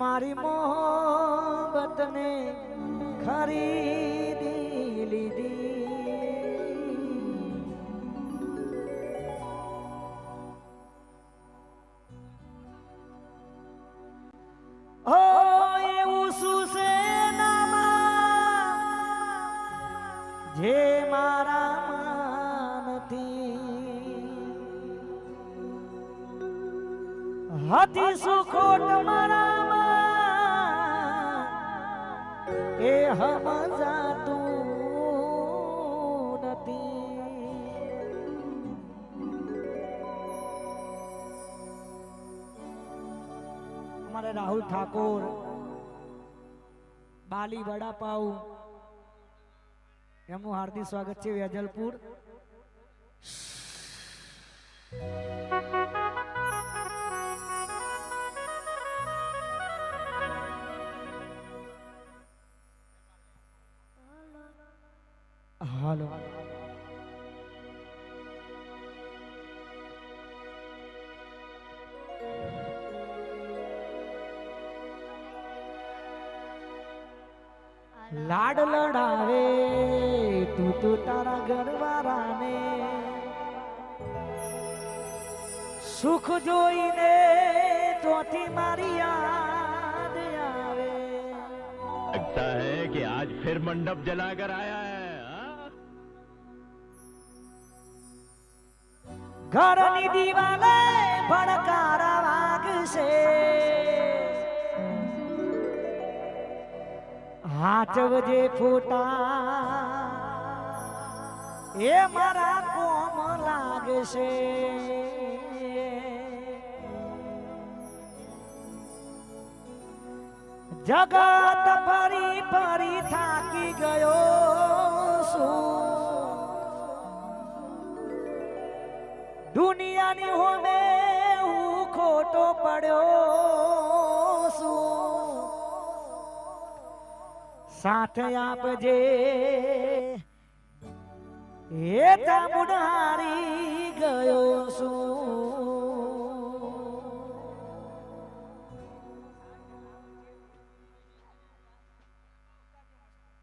મારી મોહબ્બતને ખરીદી લીધી. હો શું છે જે નથી હતી. શું ખોટ એ હમજાતું નથી. અમારે રાહુલ ઠાકોર બાલી વડાપાઉ એમનું હાર્દિક સ્વાગત છે વેજલપુર. હાલો લાડ લડાવે તું તું તારા ઘરવાળાને સુખ જોઈને ચોથી મારી યાદ આવે लगता है कि आज फिर मंडप जलाकर आया है हाँ? ઘરની દિવાલે ભણકારા વાગશે. હાચવજે ફોટા, એ મારા કોમ લાગશે. જગત ફરી ફરી થાકી ગયો છું. દુનિયાની હોમે હું ખોટો પડ્યો છું. સાથ આપજે એ હારી ગયો છું.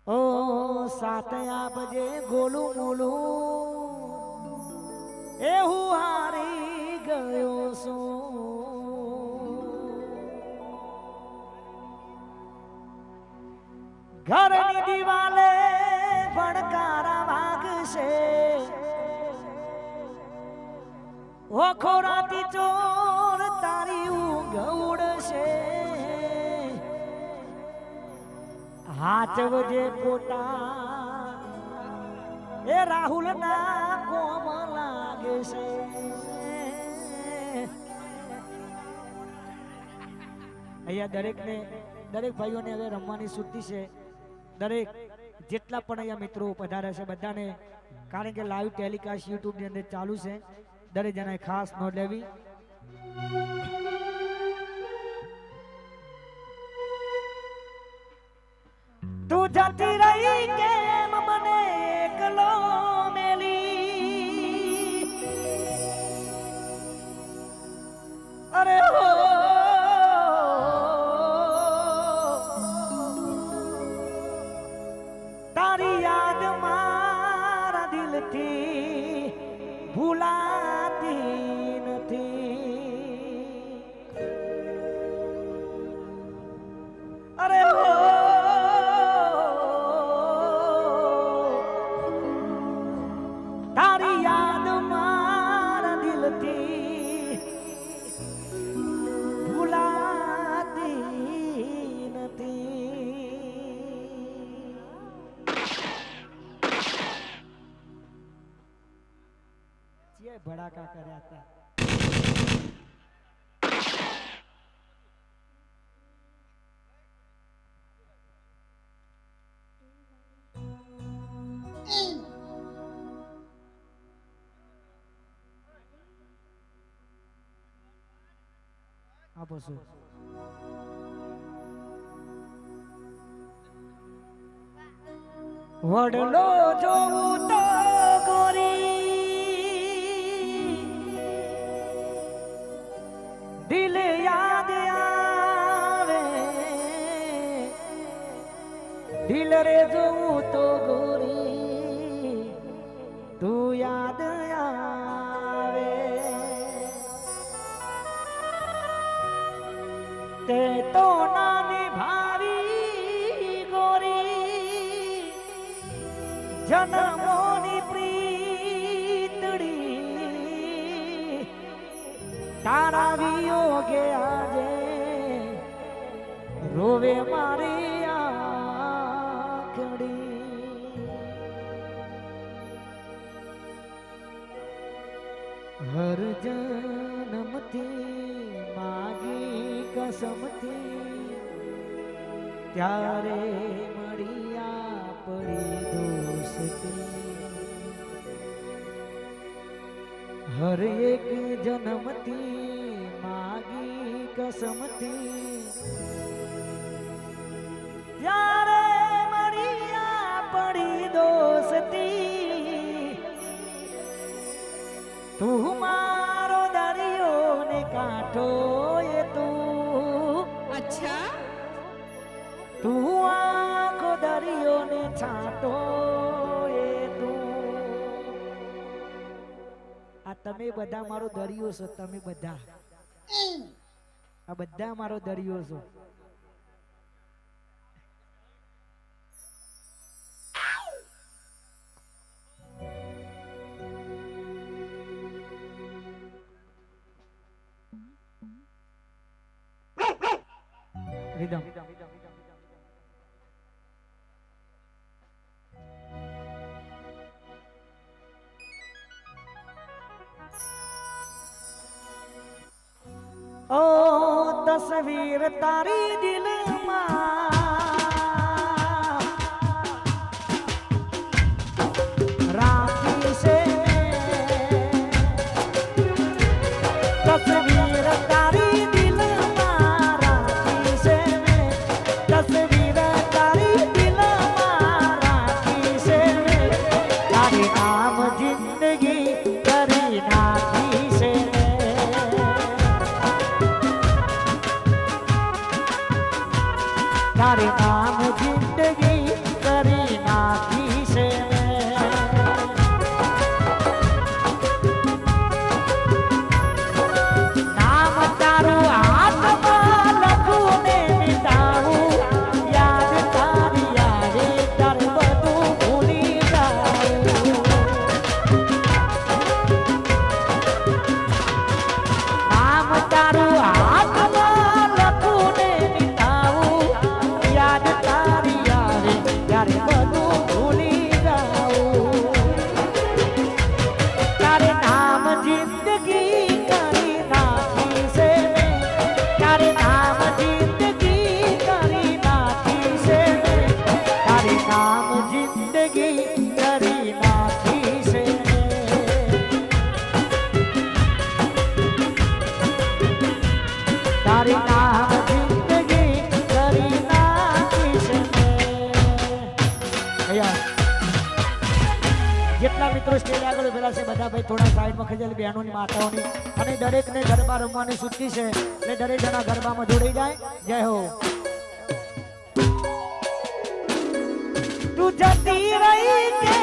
ઓ, સાથ આપજે ગોલું મોલું એ હું હારી ગયો છું. ઘરની દિવાલે ભણકારા ભાગશે ઓ ખોરાતી ચોર તારી ઉડશે હાચવજે પોતા એ રાહુલ ના કોમ લાગે છે. અહીંયા દરેકને, દરેક ભાઈઓને હવે રમવાની સુદ્ધિ છે. દરેક જેટલા પણ અહીંયા મિત્રો પધારે છે, બધાને, કારણ કે લાઈવ ટેલિકાસ્ટ યુટ્યુબની અંદર ચાલુ છે. દરેક જણાએ ખાસ નોંધ લેવી. તું જતી રહી કેમ જે ભડાકા કર્યા હતા. આપો શું? વડલો જોવું તો નજરે જોઉં તો ગોરી તું યાદ આવે તે તો નાની ભાવી ગોરી જન્મોની પ્રીતડી તારા વિયોગે આજે હર જન્મથી માગી કસમથી ત્યારે મળ્યા પડી દોસ્તી. હર એક જન્મથી માગી કસમથી તમે બધા મારો દરિયો છો તમે બધા. આ બધા મારો દરિયો છો. રીધમ. ઓ તસવીર તારી દિલમાં રાખી છે. તસવીર તારે નામ આગળ ઉભેલા છે, બધા ભાઈ થોડા સાઈડમાં ખસેલી બહેનોની માતાઓની. અને દરેકને ગરબા રમવાની છૂટી છે, એટલે દરેક જણા ગરબામાં જોડાઈ જાય. જય હો. તું જતી રહી